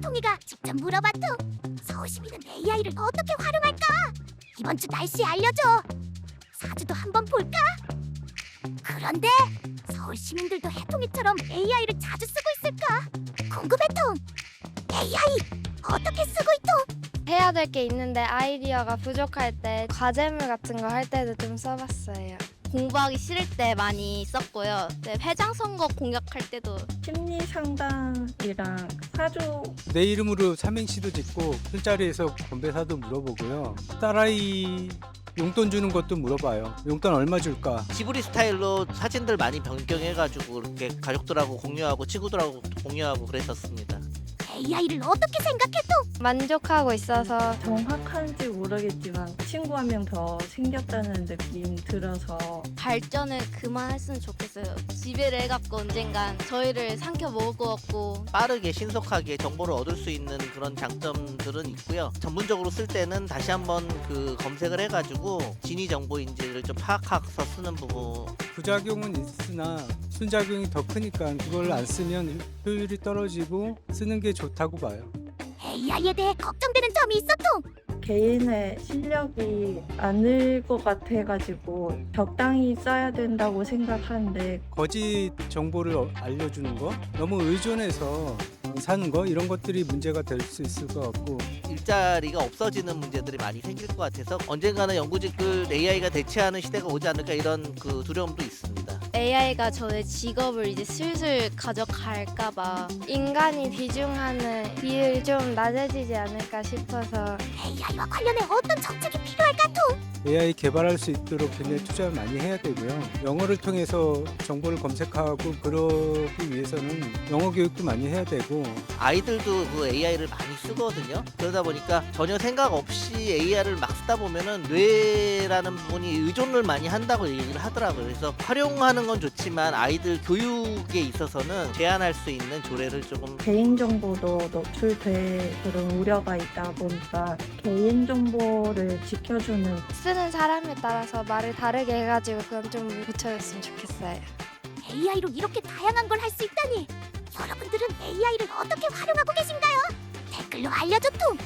통이가 직접 물어봐 통. 서울 시민은 AI를 어떻게 활용할까? 이번 주 날씨 알려줘. 사주도 한번 볼까? 그런데 서울 시민들도 해통이처럼 AI를 자주 쓰고 있을까? 궁금해 통. AI 어떻게 쓰고 있통? 해야 될 게 있는데 아이디어가 부족할 때 과제물 같은 거 할 때도 좀 써봤어요. 공부하기 싫을 때 많이 썼고요. 네, 회장 선거 공약할 때도 심리 상담이랑 사주 내 이름으로 삼행시도 짓고 술자리에서 건배 사도 물어보고요. 딸아이 용돈 주는 것도 물어봐요. 용돈 얼마 줄까? 지브리 스타일로 사진들 많이 변경해가지고 이렇게 가족들하고 공유하고 친구들하고 공유하고 그랬었습니다. AI를 어떻게 생각해 통? 만족하고 있어서 정확한지 모르겠지만 친구 한 명 더 생겼다는 느낌 들어서 발전을 그만했으면 좋겠어요. 지배를 해갖고 언젠간 저희를 삼켜 먹을 것 같고 빠르게 신속하게 정보를 얻을 수 있는 그런 장점들은 있고요. 전문적으로 쓸 때는 다시 한번 그 검색을 해가지고 진위 정보인지를 좀 파악해서 쓰는 부분 부작용은 있으나 순작용이 더 크니까 그걸 안 쓰면 효율이 떨어지고 쓰는 게 좋다고 봐요. AI에 대해 걱정되는 점이 있어 통. 개인의 실력이 아닐 것 같아가지고 적당히 써야 된다고 생각하는데 거짓 정보를 어- 알려주는 거, 너무 의존해서 사는 거 이런 것들이 문제가 될 수 있을 것 같고 일자리가 없어지는 문제들이 많이 생길 것 같아서 언젠가는 연구직을 AI가 대체하는 시대가 오지 않을까 이런 그 두려움도 있습니다. AI가 저의 직업을 이제 슬슬 가져갈까봐 인간이 비중하는 비율이 좀 낮아지지 않을까 싶어서 AI와 관련해 어떤 정책이 필요할까 통? AI 개발할 수 있도록 굉장히 투자를 많이 해야 되고요. 영어를 통해서 정보를 검색하고 그러기 위해서는 영어 교육도 많이 해야 되고 아이들도 그 AI를 많이 쓰거든요. 그러다 보니까 전혀 생각 없이 AI를 막 쓰다 보면은 뇌라는 부분이 의존을 많이 한다고 얘기를 하더라고요. 그래서 활용 하는 건 좋지만 아이들 교육에 있어서는 제한할 수 있는 조례를 조금 개인정보도 노출될 그런 우려가 있다 보니까 개인정보를 지켜주는 쓰는 사람에 따라서 말을 다르게 해가지고 그건 좀 고쳐줬으면 좋겠어요. AI로 이렇게 다양한 걸 할 수 있다니. 여러분들은 AI를 어떻게 활용하고 계신가요? 댓글로 알려줘 통.